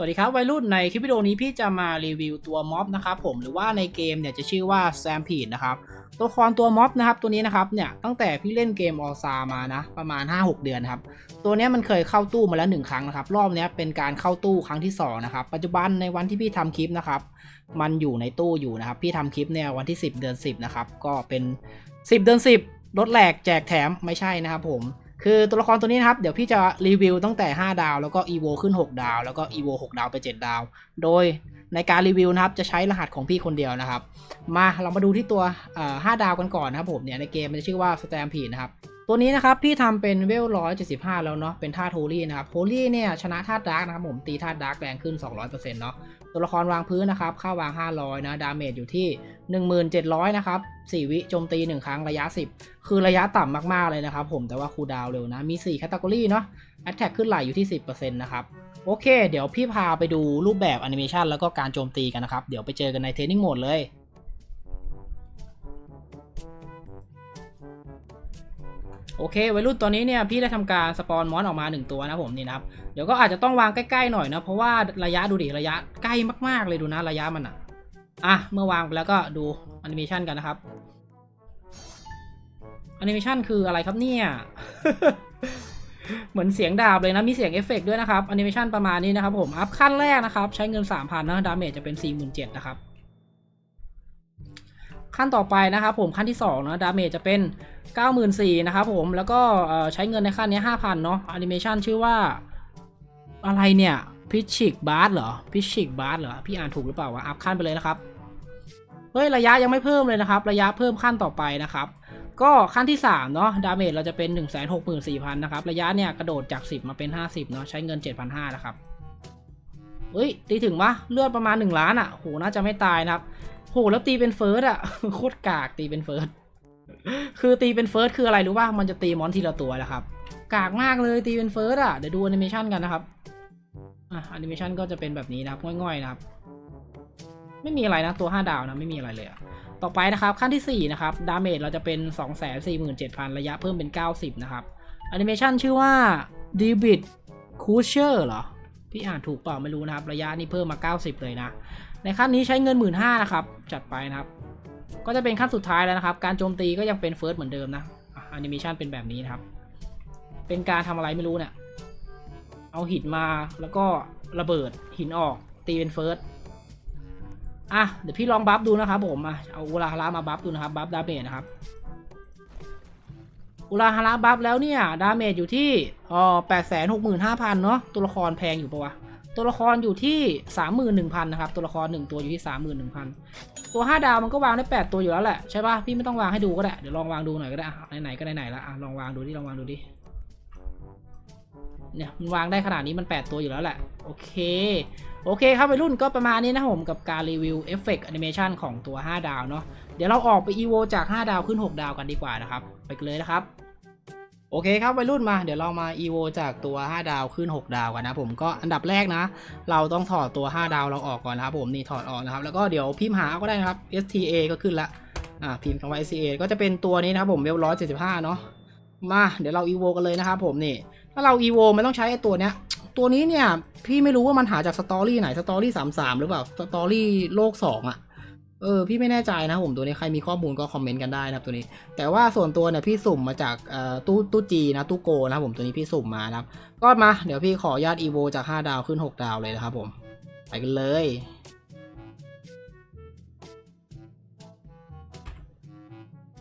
สวัสดีครับวัยรุ่นในคลิปวิดีโอนี้พี่จะมารีวิวตัวม็อบนะครับผมหรือว่าในเกมเนี่ยจะชื่อว่าแซมพีดนะครับตัวละครตัวม็อบนะครับตัวนี้นะครับเนี่ยตั้งแต่พี่เล่นเกมออซามานะประมาณ 5-6 เดือนครับตัวนี้มันเคยเข้าตู้มาแล้วหนึ่งครั้งนะครับรอบนี้เป็นการเข้าตู้ครั้งที่สองนะครับปัจจุบันในวันที่พี่ทำคลิปนะครับมันอยู่ในตู้อยู่นะครับพี่ทำคลิปเนี่ยวันที่ 10 เดือน 10นะครับก็เป็น 10 เดือน 10ลดแหลกแจกแถมไม่ใช่นะครับผม คือตัวละครตัวนี้นะครับ เดี๋ยวพี่จะรีวิวตั้งแต่ 5 ดาว แล้วก็ EVO ขึ้น 6 ดาว แล้วก็ EVO 6 ดาวไป 7 ดาว โดยในการรีวิวนะครับ จะใช้รหัสของพี่คนเดียวนะครับ มาเรามาดูที่ตัว 5 ดาวกันก่อนนะครับผมเนี่ยในเกมมันจะชื่อว่า Stampede นะครับ ตัวนี้นะครับพี่ทำเป็นเวล175แล้วเนาะเป็นท่าโทลี่นะครับโทลี่เนี่ยชนะท่าดาร์กนะครับผมตีท่าดาร์กแรงขึ้น 200%เนาะตัวละครวางพื้นนะครับเข้าวาง 500นะดาเมจอยู่ที่ 1700นะครับ4วิโจมตี 1 ครั้งระยะ 10 คือระยะต่ำมากๆเลยนะครับผมแต่ว่าคูดาวเร็วนะ มี4แคตตากรีเนาะแอตแทกขึ้นไหลอยู่ที่ 10%นะครับ โอเค เดี๋ยวพี่พาไปดูรูปแบบแอนิเมชันแล้วก็การโจมตีกันนะครับ เดี๋ยวไปเจอกันในเทรนนิ่งโหมดเลย โอเควัยรุ่นตัวนี้เนี่ยพี่ได้ทำการสปอนมอนออกมา 1 ตัวนะผมนี่นะครับเดี๋ยวก็อาจจะต้องวางใกล้ๆหน่อยนะเพราะว่าระยะดูดิระยะใกล้มากๆเลยดูนะระยะมันอะอะเมื่อวางไปแล้วก็ดูแอนิเมชันกันนะครับแอนิเมชันคืออะไรครับเนี่ยเหมือนเสียงดาบเลยนะ มีเสียงเอฟเฟกต์ด้วยนะครับแอนิเมชันประมาณนี้นะครับผม อัพขั้นแรกนะครับ ใช้เงิน 3,000นะดาเมจจะเป็น 47,000 นะครับ ขั้นต่อไปนะครับผมขั้นที่2นะดาเมจจะเป็น 94,000นะครับผมแล้วก็ใช้เงินในขั้นนี้5,000เนาะแอนิเมชันชื่อว่าอะไรเนี่ยพิชิกบาร์เหรอพิชิกบาร์เหรอพี่อ่านถูกหรือเปล่าวะอัพขั้นไปเลยนะครับเฮ้ยระยะยังไม่เพิ่มเลยนะครับ ระยะเพิ่มขั้นต่อไปนะครับก็ขั้นที่3เนาะดาเมจเราจะเป็น 1 6 4 0 0 0นะครับระยะเนี่ยกระโดดจาก 10 มาเป็น 50เนาะใช้เงิน 7,500นะครับ เฮ้ย ตีถึงปะเลือดประมาณ 1 ล้านอะ่ะโหน่าจะไม่ตายนะครับโหแล้วตีเป็นเฟิร์สอะโคตรกากตีเป็นเฟิร์สคือตีเป็นเฟิร์สคืออะไรรู้ป่ะมันจะตีมอนทีละตัวแหละครับ กากมากเลยตีเป็นเฟิร์สอะเดี๋ยวดูแอนิเมชันกันนะครับอะแอนิเมชันก็จะเป็นแบบนี้นะครับง่อยๆนะครับไม่มีอะไรนะตัว 5 ดาวนะไม่มีอะไรเลยต่อไปนะครับขั้นที่ 4 นะครับ ดาเมจเราจะเป็น 247,000 ระยะเพิ่มเป็น 90 นะครับแอนิเมชันชื่อว่า d e b i t c u s h e r เหรอ พี่อ่านถูกเปล่าไม่รู้นะครับ ระยะนี้เพิ่มมา 90 เลยนะ ในขั้นนี้ใช้เงิน 1 5ื่นนะครับ จัดไปนะครับ ก็จะเป็นขั้นสุดท้ายแล้วนะครับ การโจมตีก็ยังเป็นเฟิร์สเหมือนเดิมนะแอนิเมชันเป็นแบบนี้นะครับ เป็นการทำอะไรไม่รู้เนี่ย เอาหินมาแล้วก็ระเบิดหินออกตีเป็นเฟิร์สอะเดี๋ยวพี่ลองบัฟดูนะครับผมอะเอาอุราฮาระมาบัฟดูนะครับบัฟดาเมจนะครับ อุราฮาระบัฟแล้วเนี่ย ดาเมจอยู่ที่อ๋อแปดแสนหกหมื่นห้าพันเนาะตัวละครแพงอยู่ปะวะตัวละครอยู่ที่สามหมื่นหนึ่งพันนะครับตัวละครหนึ่งตัวอยู่ที่สามหมื่นหนึ่งพันตัว5ดาวมันก็วางได้8ตัวอยู่แล้วแหละใช่ปะพี่ไม่ต้องวางให้ดูก็ได้เดี๋ยวลองวางดูหน่อยก็ได้อะไหนๆก็ไหนๆละอะลองวางดูดิลองวางดูดิเนี่ยมันวางได้ขนาดนี้มัน 8 ตัวอยู่แล้วแหละ โอเค โอเคครับวัยรุ่นก็ประมาณนี้นะครับผมกับการรีวิวเอฟเฟกต์แอนิเมชันของตัว 5 ดาวเนาะ เดี๋ยวเราออกไปอีโวจาก 5 ดาวขึ้น 6 ดาวกันดีกว่านะครับ ไปเลยนะครับ โอเคครับวัยรุ่นมา เดี๋ยวเรามา EVO จากตัว 5 ดาวขึ้น 6 ดาวกันนะผมก็อันดับแรกนะ เราต้องถอดตัว 5 ดาวเราออกก่อนนะครับผมนี่ถอดออกนะครับ แล้วก็เดี๋ยวพิมพ์หาก็ได้นะครับ STA ก็ขึ้นละอ่าพิมพ์คำว่า STA ก็จะเป็นตัวนี้นะครับผมเวลร้อยเจ็ดสิบห้าเนาะมาเดี๋ยวเรา EVO กันเลยนะครับผมนี่ถ้าเรา EVO มันต้องใช้ไอ้ตัวเนี้ยตัวนี้เนี่ยพี่ไม่รู้ว่ามันหาจากสตอรี่ไหนสตอรี่สามสามหรือเปล่าสตอรี่โลกสองอะ เออพี่ไม่แน่ใจนะผมตัวนี้ใครมีข้อมูลก็คอมเมนต์กันได้นะครับตัวนี้ แต่ว่าส่วนตัวเนี่ยพี่สุ่มมาจากตู้ตู้จีนะตู้โกนะผมตัวนี้พี่สุ่มมานะครับ ก็มาเดี๋ยวพี่ขอญาตอีโวจาก 5 ดาวขึ้น 6 ดาวเลยนะครับผม ไปกันเลย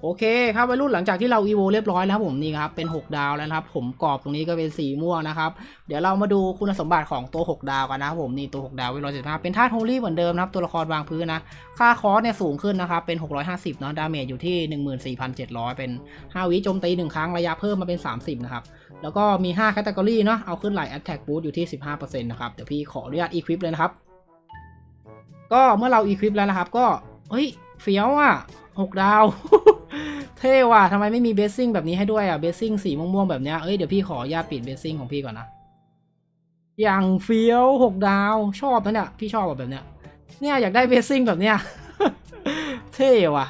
โอเคครับวัยรุ่นหลังจากที่เราอีโวเรียบร้อยแล้วผมนี่ครับเป็น 6 ดาวแล้วครับ ผมกรอบตรงนี้ก็เป็นสีม่วงนะครับ เดี๋ยวเรามาดูคุณสมบัติของตัว 6 ดาวกันนะครับผมนี่ตัว 6 ดาวเวลร้อยสิบห้าเป็นธาตุโฮลี่เหมือนเดิมนะครับ ตัวละครวางพื้นนะ ค่าคอสเนี่ยสูงขึ้นนะครับ เป็น 650เนาะดาเมจอยู่ที่ 14,700 เป็น 5 วิโจมตี 1 ครั้งระยะเพิ่มมาเป็น 30 นะครับ แล้วก็มี5แคตตากรีเนาะเอาขึ้นไหล Attack Boost อยู่ที่15%นะครับเดี๋ยวพี่ขออนุญาต Equip เลยนะครับก็เมื่อเรา Equip แล้วนะครับ ก็เฮ้ยเฟี้ยวอะ6ดาว เท่ว่ะทำไมไม่มีเบสซิ่งแบบนี้ให้ด้วยอะเบสซิ่งสีม่วงๆแบบเนี้ยเอ้ยเดี๋ยวพี่ขอญาตปิดเบสซิ่งของพี่ก่อนนะ อย่างเฟี้ยวหกดาวชอบนะเนี่ยพี่ชอบแบบเนี้ยเนี่ยอยากได้เบสซิ่งแบบเนี้ยเท่ว่ะ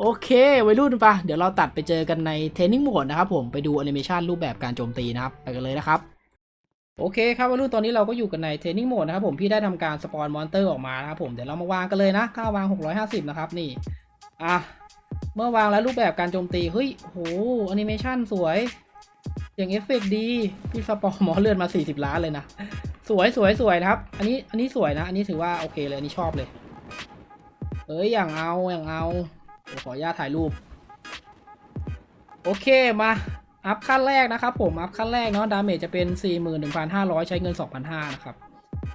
โอเควัยรุ่นปะเดี๋ยวเราตัดไปเจอกันในเทรนนิ่งโหมดนะครับผมไปดูแอนิเมชันรูปแบบการโจมตีนะครับไปกันเลยนะครับโอเคครับวัยรุ่นตอนนี้เราก็อยู่กันในเทรนนิ่งโหมดนะครับผมพี่ได้ทำการสปอนมอนเตอร์ออกมานะครับผมเดี๋ยวเรามาวางกันเลยนะค่าวาง 650 นะครับนี่อะ เมื่อวางแล้วรูปแบบการโจมตี เฮ้ยโหแอนิเมชันสวย อย่างเอฟเฟกต์ดีพี่สปอนหมอเลือดมา 40 ล้านเลยนะ สวยสวยสวยนะครับ อันนี้อันนี้สวยนะ อันนี้ถือว่าโอเคเลย อันนี้ชอบเลย เอ้ย อย่างเอา อย่างเอา ขออนุญาตถ่ายรูป โอเคมาอัพขั้นแรกนะครับผม อัพขั้นแรกเนาะ ดาเมจจะเป็น 41,500 ใช้เงิน 2,500 นะครับ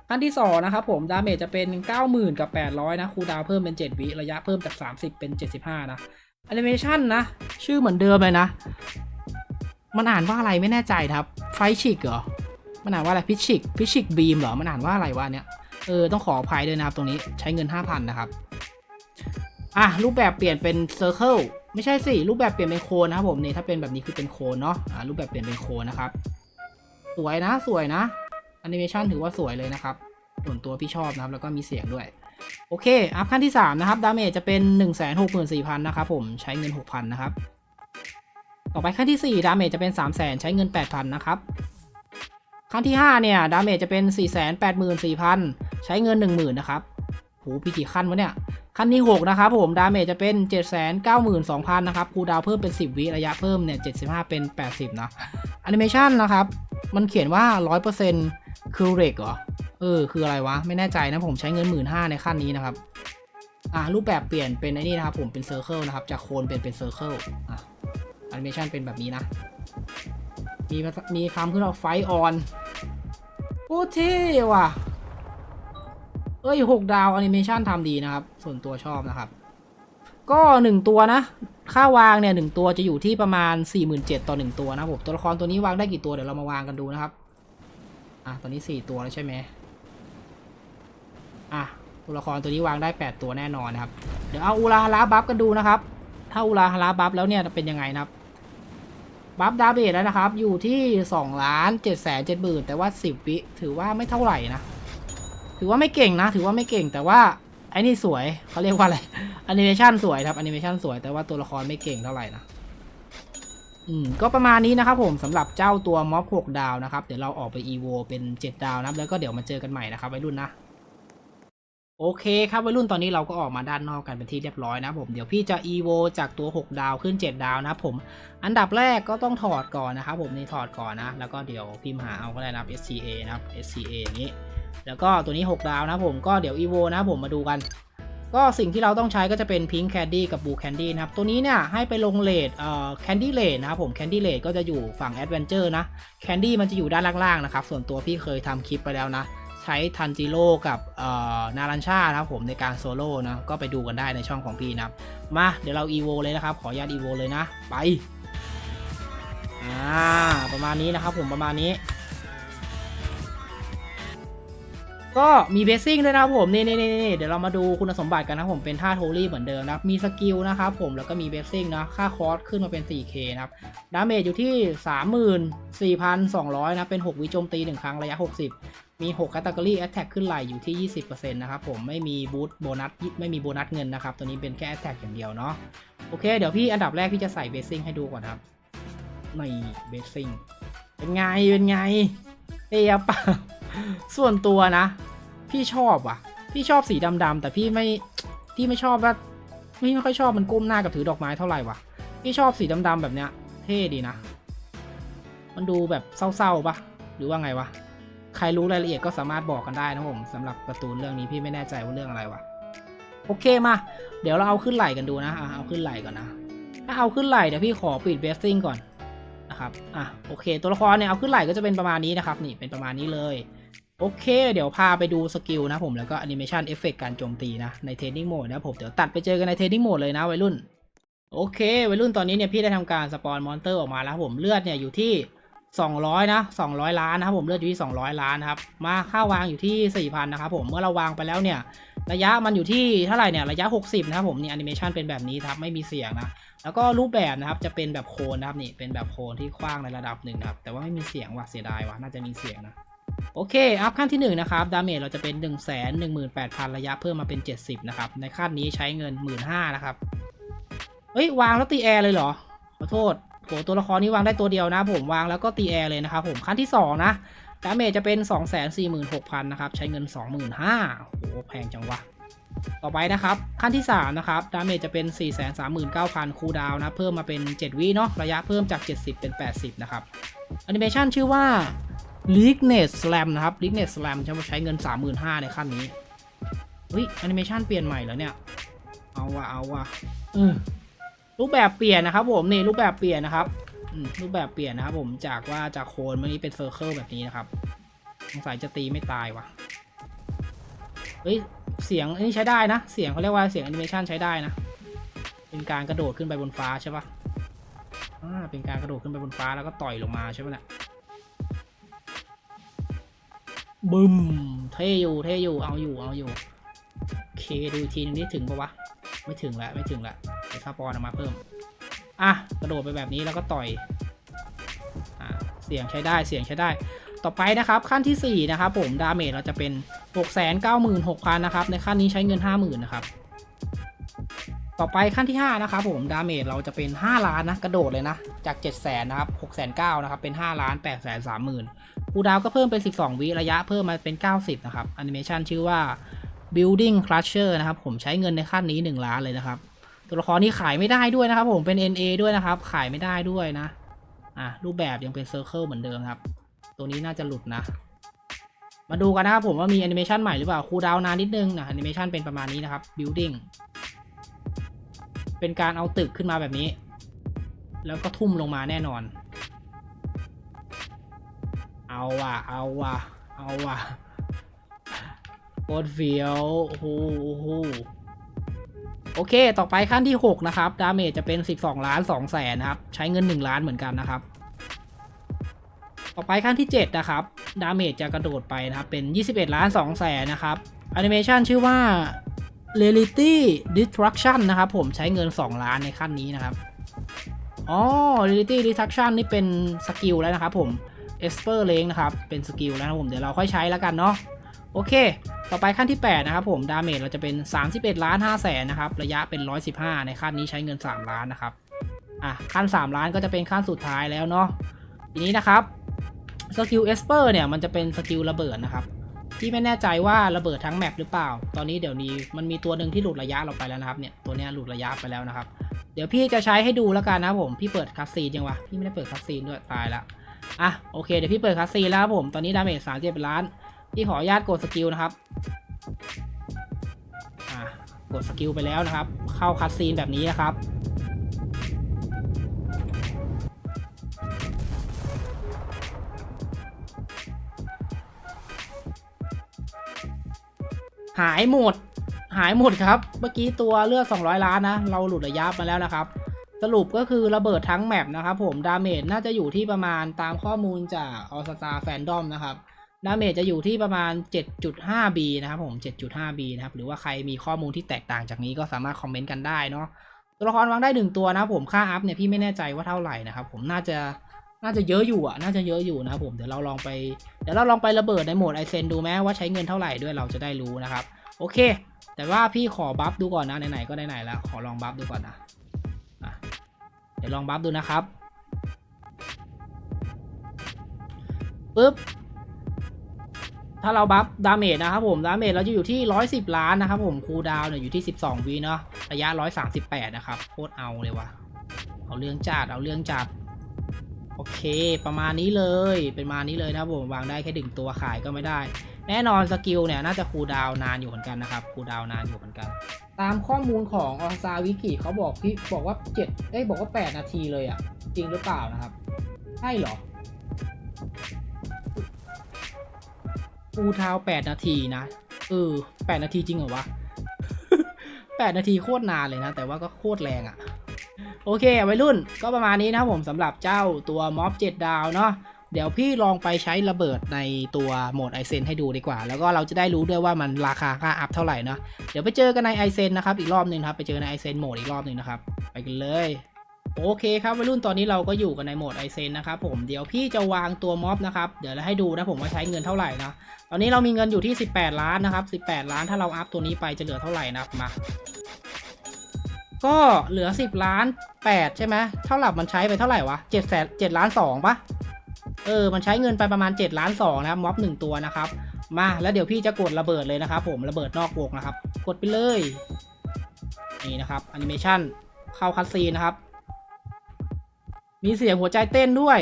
ขั้นที่2นะครับผมดาเมจจะเป็น 90,000 กับ 800 นะคูลดาวเพิ่มเป็น 7 วิระยะเพิ่มจาก 30 เป็น 75 นะแอนิเมชันนะ ชื่อเหมือนเดิมเลยนะ มันอ่านว่าอะไรไม่แน่ใจครับ ไฟชิกเหรอ มันอ่านว่าอะไรพิชิกพิชิกบีมเหรอ มันอ่านว่าอะไรวะเนี่ยเออต้องขออภัยด้วยนะครับตรงนี้ใช้เงิน 5,000 นะครับ อะ รูปแบบเปลี่ยนเป็นเซอร์เคิลไม่ใช่สิ รูปแบบเปลี่ยนเป็นโคนนะครับผมเนี่ยถ้าเป็นแบบนี้คือเป็นโคนเนาะอ่ารูปแบบเปลี่ยนเป็นโคนนะครับ สวยนะสวยนะ อนิเมชันถือว่าสวยเลยนะครับส่วนตัวพี่ชอบนะครับ แล้วก็มีเสียงด้วย โอเค อัพขั้นที่ 3 นะครับ ดาเมจจะเป็น 1 6 4 0 0 0 นะครับผม ใช้เงิน 6,000 นะครับ ต่อไปขั้นที่ 4 ดาเมจจะเป็น3 0 0 0 0 0ใช้เงิน 8,000 นะครับ ขั้นที่ 5 เนี่ย ดาเมจจะเป็น 4 8 4 0 0 0 ใช้เงิน 10,000 นะครับโหพี่กี่ขั้นวะเนี่ย ขั้นที่ 6 นะครับผม ดาเมจจะเป็น 792,000 นะครับ คูดาวเพิ่มเป็น 10 วิระยะเพิ่มเนี่ย 75 เป็น 80 นะ แอนิเมชันนะครับ มันเขียนว่า 100% คือเรกเหรอ เออ คืออะไรวะ ไม่แน่ใจนะผมใช้เงิน15,000ในขั้นนี้นะครับ อะรูปแบบเปลี่ยนเป็นไอ้นี่นะครับผมเป็นเซอร์เคิลนะครับ จากโคนเป็นเป็นเซอร์เคิลอะแอนิเมชันเป็นแบบนี้นะ มีมีคำขึ้นว่าไฟออนโอ้เท่ว่ะ เอ้ยหกดาวแอนิเมชันทำดีนะครับ ส่วนตัวชอบนะครับ ก็หนึ่งตัวนะ ค่าวางเนี่ยหนึ่งตัวจะอยู่ที่ประมาณ 47,000ต่อหนึ่งตัวนะผมตัวละครตัวนี้วางได้กี่ตัวเดี๋ยวเรามาวางกันดูนะครับ อะตอนนี้สี่ตัวแล้วใช่ไหมอะตัวละครตัวนี้วางได้8ตัวแน่นอนนะครับ เดี๋ยวเอาอูราฮาระบัฟกันดูนะครับ ถ้าอูราฮาระบัฟแล้วเนี่ยจะเป็นยังไงนะครับ บัฟดาเบจแล้วนะครับ อยู่ที่2ล้าน7แสน7หมื่นแต่ว่า10วิถือว่าไม่เท่าไหร่นะ ถือว่าไม่เก่งนะ ถือว่าไม่เก่งแต่ว่าไอ้นี่สวยเขาเรียกว่าอะไรแอนิเมชันสวยครับแอนิเมชันสวยแต่ว่าตัวละครไม่เก่งเท่าไหร่นะ อืมก็ประมาณนี้นะครับผมสำหรับเจ้าตัวม็อบ6ดาวนะครับ เดี๋ยวเราออกไป EVO เป็น 7 ดาวนะครับ แล้วก็เดี๋ยวมาเจอกันใหม่นะครับวัยรุ่นนะ โอเคครับวัยรุ่นตอนนี้เราก็ออกมาด้านนอกกันเป็นที่เรียบร้อยนะผมเดี๋ยวพี่จะ EVO จากตัว 6 ดาวขึ้น 7 ดาวนะผมอันดับแรกก็ต้องถอดก่อนนะครับผมนี่ถอดก่อนนะ แล้วก็เดี๋ยวพิมพ์หาเอาก็ได้นะครับ SCA นะครับ SCA อย่างนี้ แล้วก็ตัวนี้ 6 ดาวนะผมก็เดี๋ยว EVO นะผมมาดูกัน ก็สิ่งที่เราต้องใช้ก็จะเป็น Pink Candy กับ Blue Candy นะครับ ตัวนี้เนี่ยให้ไปลงเลทเอ่อ Candy Lane นะครับผม Candy Lane ก็จะอยู่ฝั่ง Adventure นะ Candy มันจะอยู่ด้านล่างๆนะครับ ส่วนตัวพี่เคยทำคลิปไปแล้วนะ ใช้ทันจิโร่กับเอ่อนารันชานะครับผมในการโซโล่นะก็ไปดูกันได้ในช่องของพี่นะครับมาเดี๋ยวเรา EVO เลยนะครับ ขออนุญาต EVO เลยนะ ไปอ่าประมาณนี้นะครับผมประมาณนี้ ก็มีเบสซิ่งด้วยนะครับผมนี่นี่นี่เดี๋ยวเรามาดูคุณสมบัติกันนะผมเป็นท่าโทลี่เหมือนเดิมนะมีสกิลนะครับผมแล้วก็มีเบสซิ่งนะค่าคอร์สขึ้นมาเป็น 4K นะครับดาเมจอยู่ที่ 34,200 นะเป็น 6 วิโจมตี 1 ครั้งระยะ 60 มี 6 c a t e g o r y Attack ขึ้นไหลอยู่ที่ 20%นะครับผมไม่มีบูทโบนัสไม่มีโบนัสเงินนะครับตัวนี้เป็นแค่ Attack อย่างเดียวเนาะโอเคเดี๋ยวพี่อันดับแรกพี่จะใส่เบสซิ่งให้ดูก่อนครับไม่เบสซิ่งเป็นไงเป็นไงเอียเปล่าส่วนตัวนะ พี่ชอบว่ะ พี่ชอบสีดำๆแต่พี่ไม่พี่ไม่ชอบว่าพี่ไม่ค่อยชอบมันก้มหน้ากับถือดอกไม้เท่าไหร่ว่ะพี่ชอบสีดำๆแบบเนี้ย เท่ดีนะ มันดูแบบเศร้าๆปะหรือว่าไงวะใครรู้รายละเอียดก็สามารถบอกกันได้นะผมสำหรับการ์ตูนเรื่องนี้พี่ไม่แน่ใจว่าเรื่องอะไรวะโอเคมา เดี๋ยวเราเอาขึ้นไหล่กันดูนะอะเอาขึ้นไหล่ก่อนนะ ถ้าเอาขึ้นไหล่เดี๋ยวพี่ขอปิดเบสซิ่งก่อนนะครับอะโอเค ตัวละครเนี่ยเอาขึ้นไหล่ก็จะเป็นประมาณนี้นะครับ นี่เป็นประมาณนี้เลย โอเค เดี๋ยวพาไปดูสกิลนะผมแล้วก็แอนิเมชันเอฟเฟกการโจมตีนะ ในเทรนนิ่งโหมดนะผม เดี๋ยวตัดไปเจอกันในเทรนนิ่งโหมดเลยนะวัยรุ่น โอเค วัยรุ่นตอนนี้เนี่ยพี่ได้ทำการสปอนมอนเตอร์ออกมาแล้วผมเลือดเนี่ยอยู่ที่ 200 นะ 200 ล้านนะครับผมเลือดอยู่ที่ 200 ล้านนะครับมาค่าวางอยู่ที่ 4,000 นะครับผมเมื่อเราวางไปแล้วเนี่ยระยะมันอยู่ที่เท่าไหร่เนี่ยระยะ 60 นะครับผมนี่แอนิเมชันเป็นแบบนี้ครับไม่มีเสียงนะแล้วก็รูปแบบนะครับจะเป็นแบบโคนนะครับนี่เป็นแบบโคนที่กว้างในระดับหนึ่งนะครับแต่ว่าไม่มีเสียงว่ะเสียดายว่ะน่าจะมีเสียงนะ โอเค อัพขั้นที่ 1 นะครับ ดาเมจเราจะเป็น 1 1 8 0 0 0 ระยะเพิ่มมาเป็น 70 นะครับ ในขั้นนี้ใช้เงิน 15,000นะครับ เฮ้ย วางแล้วตีแอร์เลยเหรอ ขอโทษโหตัวละครนี้วางได้ตัวเดียวนะ ผมวางแล้วก็ตีแอร์เลยนะครับผม ขั้นที่ 2 นะ ดาเมจจะเป็น 246,000 นะครับ ใช้เงิน 25,000โอ้โหแพงจังวะ ต่อไปนะครับ ขั้นที่ 3 นะครับ ดาเมจจะเป็น 439,000 คูลดาวน์นะ เพิ่มมาเป็น 7 วิเนาะ ระยะเพิ่มจาก 70 เป็น 80 นะครับแอนิเมชันชื่อว่า l i g n e s Slam นะครับ l i g n e s Slam จะใช้เงิน 35,000ในขั้นนี้เฮ้ยแอนิเมชันเปลี่ยนใหม่แล้วเนี่ย เอาวะเอาวะเออรูปแบบเปลี่ยนนะครับผมนี่รูปแบบเปลี่ยนนะครับอืมรูปแบบเปลี่ยนนะครับผมจากว่าจากโคนมันนี้เป็นเซอร์เคิลแบบนี้นะครับสงสัยจะตีไม่ตายวะเฮ้ยเสียงอันนี้ใช้ได้นะ เสียงเขาเรียกว่าเสียงแอนิเมชันใช้ได้นะ เป็นการกระโดดขึ้นไปบนฟ้าใช่ปะอ่าเป็นการกระโดดขึ้นไปบนฟ้าแล้วก็ต่อยลงมาใช่ปะเนี่ย บึมเท่อยู่เท่อยู่เอาอยู่เอาอยู่โอเคดูทีนึงนี่ถึงปะวะไม่ถึงแล้วไม่ถึงแล้วเดี๋ยวค่าปอนเอามาเพิ่มอะกระโดดไปแบบนี้แล้วก็ต่อยอ่าเสียงใช้ได้เสียงใช้ได้ ต่อไปนะครับขั้นที่ 4 นะครับผมดาเมจเราจะเป็น 696,000 นะครับ ในขั้นนี้ใช้เงิน 50,000 นะครับ ต่อไปขั้นที่ 5 นะครับผมดาเมจเราจะเป็น 5 ล้านนะ กระโดดเลยนะ จาก 700,000 นะครับ609,000 นะครับ เป็น 5 ล้าน 830,000 คูดาวก็เพิ่มเป็น 12 วิระยะเพิ่มมาเป็น 90 นะครับแอนิเมชันชื่อว่า Building Crusher นะครับ ผมใช้เงินในขั้นนี้ 1 ล้านเลยนะครับ ตัวละครนี้ขายไม่ได้ด้วยนะครับ ผมเป็น NA ด้วยนะครับ ขายไม่ได้ด้วยนะ อะ รูปแบบยังเป็น Circle เหมือนเดิมครับ ตัวนี้น่าจะหลุดนะ มาดูกันนะครับผมว่ามีแอนิเมชันใหม่หรือเปล่าคูดาวนานนิดนึงนะแอนิเมชันเป็นประมาณนี้นะครับ Building เป็นการเอาตึกขึ้นมาแบบนี้ แล้วก็ทุ่มลงมาแน่นอน เอาว่ะ เอาว่ะ เอาว่ะโคตรเฟี้ยวโอ้โหโอ้โอเค ต่อไปขั้นที่ 6 นะครับ ดาเมจจะเป็น 12 ล้าน2แสนนะครับ ใช้เงิน 1 ล้านเหมือนกันนะครับ ต่อไปขั้นที่ 7 นะครับ ดาเมจจะกระโดดไปนะครับ เป็น 21 ล้าน2แสนนะครับแอนิเมชันชื่อว่า Reality Destruction นะครับ ผมใช้เงิน 2 ล้านในขั้นนี้นะครับ อ๋อ Reality Destruction นี่เป็นสกิลแล้วนะครับผม Esper l a n นะครับ เป็นสกิลแล้วนะครับผมเดี๋ยวเราค่อยใช้แล้วกันเนาะโอเค ต่อไปขั้นที่ 8 นะครับผมดาเมจเราจะเป็น 31 ล้าน5แสนนะครับ ระยะเป็น 115 ในขั้นนี้ใช้เงิน 3 ล้านนะครับอะขั้น 3 ล้านก็จะเป็นขั้นสุดท้ายแล้วเนาะทีนี้นะครับสกิลเอสเปอร์เนี่ยมันจะเป็นสกิลระเบิดนะครับที่ไม่แน่ใจว่าระเบิดทั้งแมปหรือเปล่า ตอนนี้เดี๋ยวนี้มันมีตัวหนึ่งที่หลุดระยะเราไปแล้วนะครับเนี่ยตัวเนี้ยหลุดระยะไปแล้วนะครับ เดี๋ยวพี่จะใช้ให้ดูแล้วกันนะผมพี่เปิดคัสซีนยังวะพี่ไม่ได้เปิดคัสซีนด้วยตายละ อะโอเคเดี๋ยวพี่เปิดคัสซีนแล้วครับผมตอนนี้ดาเมจ31ล้าน พี่ขออนุญาตกดสกิลนะครับอ่ากดสกิลไปแล้วนะครับ เข้าคัดซีนแบบนี้นะครับหายหมด หายหมดครับ เมื่อกี้ตัวเลือด200 ล้านนะ เราหลุดระยะมาแล้วนะครับ สรุปก็คือระเบิดทั้งแมปนะครับผมดาเมจน่าจะอยู่ที่ประมาณตามข้อมูลจาก All Star Fandom นะครับดาเมจจะอยู่ที่ประมาณ 7.5B นะครับผม 7.5B นะครับ หรือว่าใครมีข้อมูลที่แตกต่างจากนี้ก็สามารถคอมเมนต์กันได้เนาะ ตัวละครวางได้หนึ่งตัวนะผม ค่าอัพเนี่ยพี่ไม่แน่ใจว่าเท่าไหร่นะครับผม น่าจะ น่าจะเยอะอยู่อะน่าจะเยอะอยู่นะครับผม เดี๋ยวเราลองไป เดี๋ยวเราลองไประเบิดในโหมดไอเซนดูไหมว่าใช้เงินเท่าไหร่ด้วยเราจะได้รู้นะครับ โอเค แต่ว่าพี่ขอบัฟดูก่อนนะ ไหนๆ ก็ไหนๆแล้ว ขอลองบัฟดูก่อนนะ ดี๋ยวลองบัฟดูนะครับปึ๊บถ้าเราบัฟดาเมจนะครับผมดาเมจเราจะอยู่ที่ 110 ล้านนะครับผมคูลดาวน์เนี่ยอยู่ที่ 12วิเนาะระยะ 138 นะครับโคตรเอาเลยว่ะเอาเรื่องจัดเอาเรื่องจัดโอเค ประมาณนี้เลย เป็นมานี้เลยนะครับผมวางได้แค่ดึงตัวขายก็ไม่ได้ แน่นอนสกิลเนี่ยน่าจะคูดาวนานอยู่เหมือนกันนะครับคูดาวนานอยู่เหมือนกัน ตามข้อมูลของออซาวิกิเขาบอกพี่บอกว่า7เอ้ยบอกว่า 8 นาทีเลยอะ่ะ จริงหรือเปล่านะครับใช่เหรอฟูทาวแปดนาทีนะเออแปดนาทีจริงเหรอวะแปดนาทีโคตรนานเลยนะ แต่ว่าก็โคตรแรงอะ่ะ โอเควัยรุ่นก็ประมาณนี้นะครับผมสำหรับเจ้าตัวม็อบ7ดาวเนาะ เดี๋ยวพี่ลองไปใช้ระเบิดในตัวโหมดไอเซนให้ดูดีกว่า แล้วก็เราจะได้รู้ด้วยว่ามันราคาค่าอัพเท่าไหร่เนาะเดี๋ยวไปเจอกันในไอเซนนะครับอีกรอบหนึ่งครับไปเจอในไอเซนโหมดอีกรอบหนึ่งนะครับไปกันเลยโอเคครับวัยรุ่นตอนนี้เราก็อยู่กันในโหมดไอเซนนะครับผมเดี๋ยวพี่จะวางตัวม็อบนะครับเดี๋ยวเราให้ดูนะผมว่าใช้เงินเท่าไหร่นะตอนนี้เรามีเงินอยู่ที่ 18 ล้านนะครับ18 ล้านถ้าเราอัพตัวนี้ไปจะเหลือเท่าไหร่นะมาก็เหลือ 10 ล้าน 8 ใช่ไหมเท่าหลับมันใช้ไปเท่าไหร่วะ7แสน7ล้าน2ปะ เออ มันใช้เงินไปประมาณ7ล้าน2นะครับม็อบหนึ่งตัวนะครับ มาแล้วเดี๋ยวพี่จะกดระเบิดเลยนะครับ ผมระเบิดนอกวงนะครับ กดไปเลย นี่นะครับแอนิเมชันเข้าคัดซีนนะครับ มีเสียงหัวใจเต้นด้วย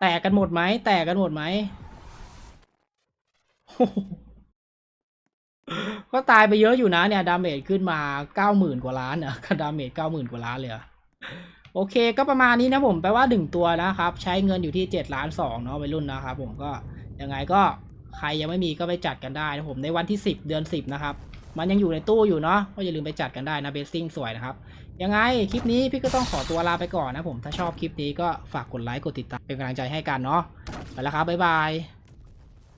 แตกกันหมดไหมแตกกันหมดไหมก็ตายไปเยอะอยู่นะเนี่ย ดาเมจขึ้นมาเก้าหมื่นกว่าล้านอะดาเมจเก้าหมื่นกว่าล้านเลยอะ โอเคก็ประมาณนี้นะผมแปลว่าหนึ่งตัวนะครับ ใช้เงินอยู่ที่เจ็ดล้านสองเนาะวัยรุ่นนะครับผมก็ยังไงก็ใครยังไม่มีก็ไปจัดกันได้นะผมในวันที่สิบเดือนสิบนะครับ มันยังอยู่ในตู้อยู่เนาะก็อย่าลืมไปจัดกันได้นะเบสซิ่งสวยนะครับ ยังไงคลิปนี้พี่ก็ต้องขอตัวลาไปก่อนนะผมถ้าชอบคลิปนี้ก็ฝากกดไลค์กดติดตามเป็นกำลังใจให้กันเนาะไปแล้วครับบ๊ายบาย